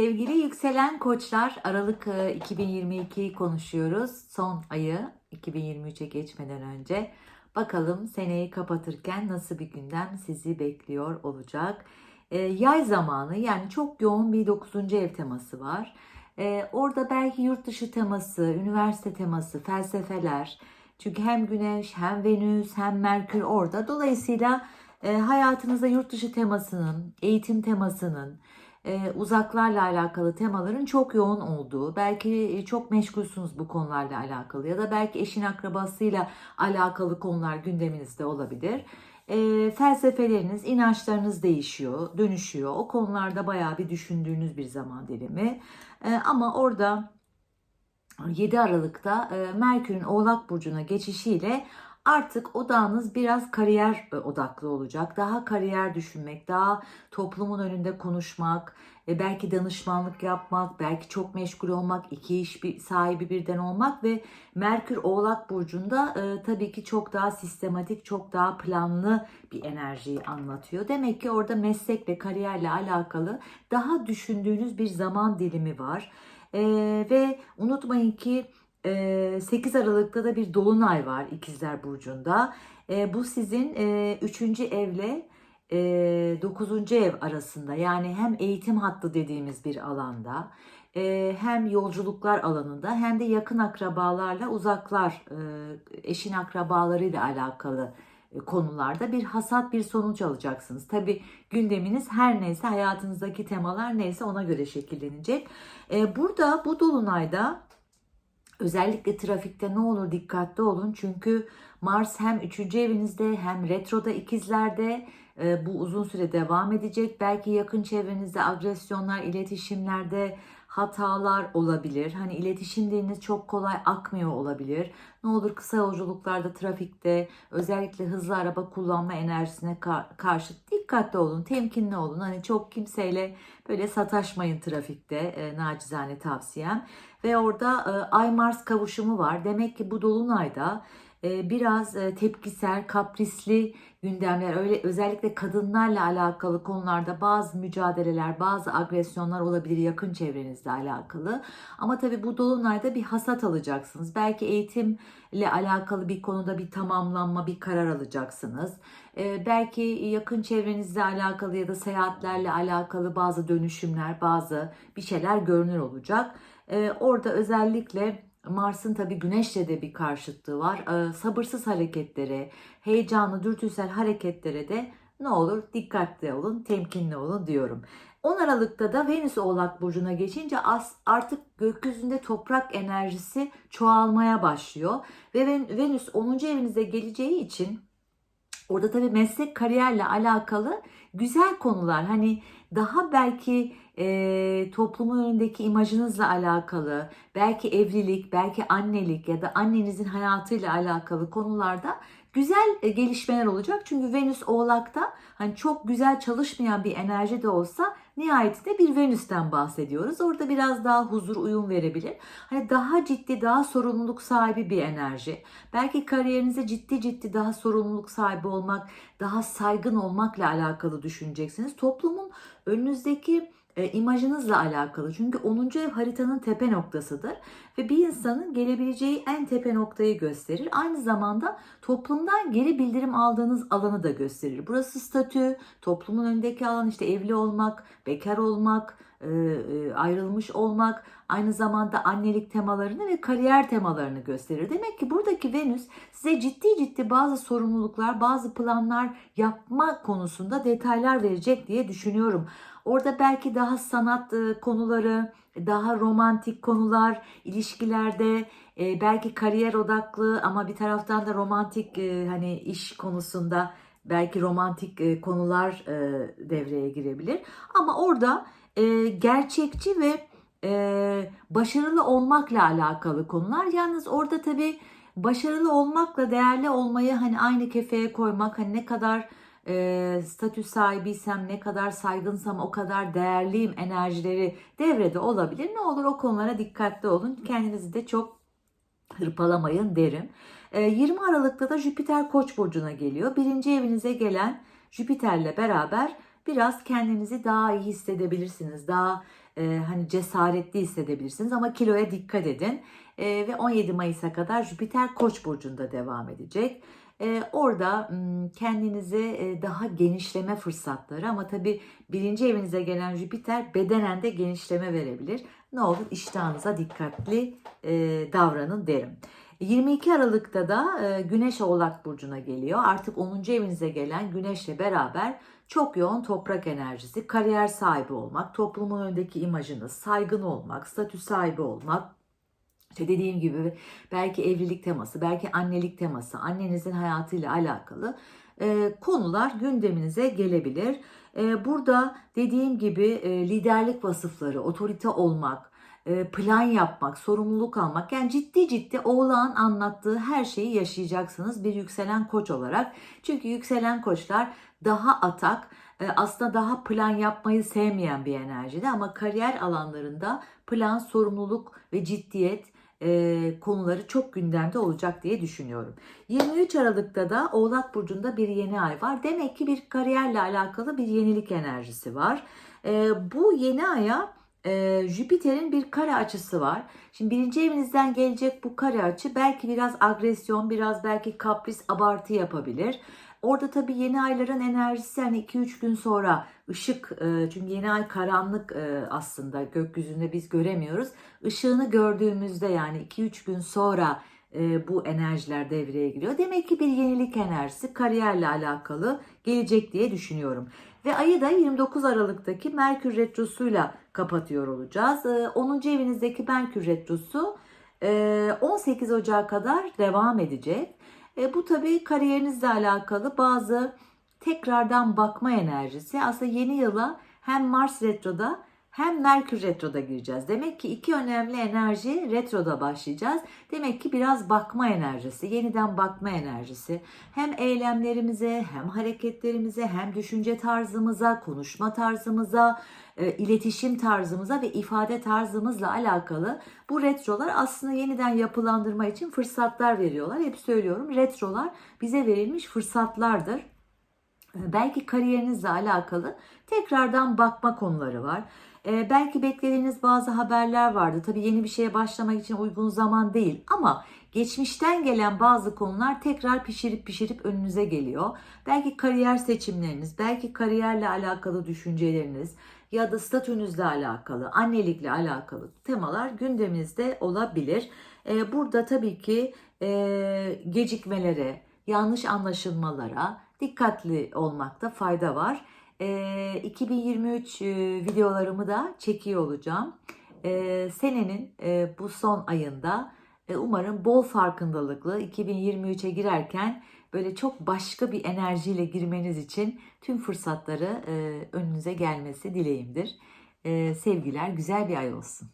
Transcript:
Sevgili yükselen koçlar, Aralık e, 2022'yi konuşuyoruz. Son ayı 2023'e geçmeden önce. Bakalım seneyi kapatırken nasıl bir gündem sizi bekliyor olacak. E, yay zamanı yani çok yoğun bir 9. ev teması var. E, orada belki yurt dışı teması, üniversite teması, felsefeler. Çünkü hem Güneş hem Venüs hem Merkür orada. Dolayısıyla e, hayatınızda yurt dışı temasının, eğitim temasının, e, uzaklarla alakalı temaların çok yoğun olduğu, belki çok meşgulsünüz bu konularla alakalı ya da belki eşin akrabasıyla alakalı konular gündeminizde olabilir. E, felsefeleriniz, inançlarınız değişiyor, dönüşüyor. O konularda bayağı bir düşündüğünüz bir zaman dilimi. E, ama orada 7 Aralık'ta e, Merkür'ün Oğlak Burcu'na geçişiyle artık odağınız biraz kariyer e, odaklı olacak. Daha kariyer düşünmek, daha toplumun önünde konuşmak, e, belki danışmanlık yapmak, belki çok meşgul olmak, iki iş sahibi birden olmak ve Merkür Oğlak Burcu'nda e, tabii ki çok daha sistematik, çok daha planlı bir enerjiyi anlatıyor. Demek ki orada meslek ve kariyerle alakalı daha düşündüğünüz bir zaman dilimi var. E, ve unutmayın ki 8 Aralık'ta da bir dolunay var İkizler Burcu'nda. Bu sizin 3. evle 9. ev arasında yani hem eğitim hattı dediğimiz bir alanda hem yolculuklar alanında hem de yakın akrabalarla uzaklar eşin akrabalarıyla alakalı konularda bir hasat bir sonuç alacaksınız. Tabi gündeminiz her neyse hayatınızdaki temalar neyse ona göre şekillenecek. Burada bu dolunayda Özellikle trafikte ne olur dikkatli olun. Çünkü Mars hem 3. evinizde hem retroda ikizlerde e, bu uzun süre devam edecek. Belki yakın çevrenizde agresyonlar, iletişimlerde hatalar olabilir. Hani iletişim diliniz çok kolay akmıyor olabilir. Ne olur kısa yolculuklarda, trafikte özellikle hızlı araba kullanma enerjisine karşı dikkatli olun, temkinli olun. Hani çok kimseyle böyle sataşmayın trafikte e, nacizane tavsiyem. Ve orada e, Ay Mars kavuşumu var. Demek ki bu dolunayda biraz e, tepkisel, kaprisli gündemler, öyle özellikle kadınlarla alakalı konularda bazı mücadeleler, bazı agresyonlar olabilir yakın çevrenizle alakalı. Ama tabii bu dolunayda bir hasat alacaksınız. Belki eğitimle alakalı bir konuda bir tamamlanma, bir karar alacaksınız. E, belki yakın çevrenizle alakalı ya da seyahatlerle alakalı bazı dönüşümler, bazı bir şeyler görünür olacak. Orada özellikle Mars'ın tabi Güneş'le de bir karşıtlığı var. Ee, sabırsız hareketlere, heyecanlı, dürtüsel hareketlere de ne olur dikkatli olun, temkinli olun diyorum. 10 Aralık'ta da Venüs Oğlak Burcu'na geçince artık gökyüzünde toprak enerjisi çoğalmaya başlıyor. Ve Venüs 10. evinize geleceği için orada tabii meslek kariyerle alakalı güzel konular hani daha belki e, toplumun önündeki imajınızla alakalı, belki evlilik, belki annelik ya da annenizin hayatıyla alakalı konularda güzel e, gelişmeler olacak. Çünkü Venüs Oğlak'ta hani çok güzel çalışmayan bir enerji de olsa nihayetinde bir Venüs'ten bahsediyoruz. Orada biraz daha huzur, uyum verebilir. Hani daha ciddi, daha sorumluluk sahibi bir enerji. Belki kariyerinize ciddi ciddi daha sorumluluk sahibi olmak, daha saygın olmakla alakalı düşüneceksiniz. Toplumun önünüzdeki e, imajınızla alakalı. Çünkü 10. ev haritanın tepe noktasıdır ve bir insanın gelebileceği en tepe noktayı gösterir. Aynı zamanda toplumdan geri bildirim aldığınız alanı da gösterir. Burası statü, toplumun önündeki alan işte evli olmak, bekar olmak, ayrılmış olmak, aynı zamanda annelik temalarını ve kariyer temalarını gösterir. Demek ki buradaki Venüs size ciddi ciddi bazı sorumluluklar, bazı planlar yapma konusunda detaylar verecek diye düşünüyorum. Orada belki daha sanat e, konuları, daha romantik konular, ilişkilerde belki kariyer odaklı ama bir taraftan da romantik hani iş konusunda belki romantik konular devreye girebilir. Ama orada e, gerçekçi ve e, başarılı olmakla alakalı konular. Yalnız orada tabii başarılı olmakla değerli olmayı hani aynı kefeye koymak hani ne kadar e, statü sahibiysem ne kadar saygınsam o kadar değerliyim enerjileri devrede olabilir. Ne olur o konulara dikkatli olun. Kendinizi de çok hırpalamayın derim. E, 20 Aralık'ta da Jüpiter Koç burcuna geliyor. Birinci evinize gelen Jüpiter'le beraber biraz kendinizi daha iyi hissedebilirsiniz. Daha e, hani cesaretli hissedebilirsiniz ama kiloya dikkat edin. E, ve 17 Mayıs'a kadar Jüpiter Koç burcunda devam edecek. E, orada m, kendinize e, daha genişleme fırsatları ama tabii birinci evinize gelen Jüpiter bedenen de genişleme verebilir. Ne olur iştahınıza dikkatli e, davranın derim. 22 Aralık'ta da e, Güneş Oğlak Burcu'na geliyor. Artık 10. evinize gelen Güneş'le beraber çok yoğun toprak enerjisi, kariyer sahibi olmak, toplumun önündeki imajınız, saygın olmak, statü sahibi olmak, işte dediğim gibi belki evlilik teması, belki annelik teması, annenizin hayatıyla alakalı e, konular gündeminize gelebilir. E, burada dediğim gibi e, liderlik vasıfları, otorite olmak, plan yapmak, sorumluluk almak yani ciddi ciddi oğlan anlattığı her şeyi yaşayacaksınız bir yükselen koç olarak. Çünkü yükselen koçlar daha atak, e, aslında daha plan yapmayı sevmeyen bir enerjide ama kariyer alanlarında plan, sorumluluk ve ciddiyet e, konuları çok gündemde olacak diye düşünüyorum. 23 Aralık'ta da Oğlak Burcu'nda bir yeni ay var. Demek ki bir kariyerle alakalı bir yenilik enerjisi var. E, bu yeni aya e, Jüpiter'in bir kare açısı var. Şimdi birinci evinizden gelecek bu kare açı belki biraz agresyon, biraz belki kapris, abartı yapabilir. Orada tabii yeni ayların enerjisi hani 2-3 gün sonra ışık çünkü yeni ay karanlık aslında gökyüzünde biz göremiyoruz. Işığını gördüğümüzde yani 2-3 gün sonra bu enerjiler devreye giriyor. Demek ki bir yenilik enerjisi kariyerle alakalı gelecek diye düşünüyorum. Ve ayı da 29 Aralık'taki Merkür Retrosu'yla kapatıyor olacağız. 10. evinizdeki Merkür Retrosu 18 Ocak'a kadar devam edecek. E, bu tabii kariyerinizle alakalı bazı tekrardan bakma enerjisi. Aslında yeni yıla hem Mars retroda hem Merkür retroda gireceğiz. Demek ki iki önemli enerji retroda başlayacağız. Demek ki biraz bakma enerjisi, yeniden bakma enerjisi. Hem eylemlerimize, hem hareketlerimize, hem düşünce tarzımıza, konuşma tarzımıza, e, iletişim tarzımıza ve ifade tarzımızla alakalı bu retrolar aslında yeniden yapılandırma için fırsatlar veriyorlar. Hep söylüyorum retrolar bize verilmiş fırsatlardır. E, belki kariyerinizle alakalı tekrardan bakma konuları var. Ee, belki beklediğiniz bazı haberler vardı. Tabii yeni bir şeye başlamak için uygun zaman değil ama geçmişten gelen bazı konular tekrar pişirip pişirip önünüze geliyor. Belki kariyer seçimleriniz, belki kariyerle alakalı düşünceleriniz ya da statünüzle alakalı, annelikle alakalı temalar gündeminizde olabilir. Ee, burada tabii ki e, gecikmelere, yanlış anlaşılmalara dikkatli olmakta fayda var. 2023 videolarımı da çekiyor olacağım. Senenin bu son ayında umarım bol farkındalıklı 2023'e girerken böyle çok başka bir enerjiyle girmeniz için tüm fırsatları önünüze gelmesi dileğimdir. Sevgiler, güzel bir ay olsun.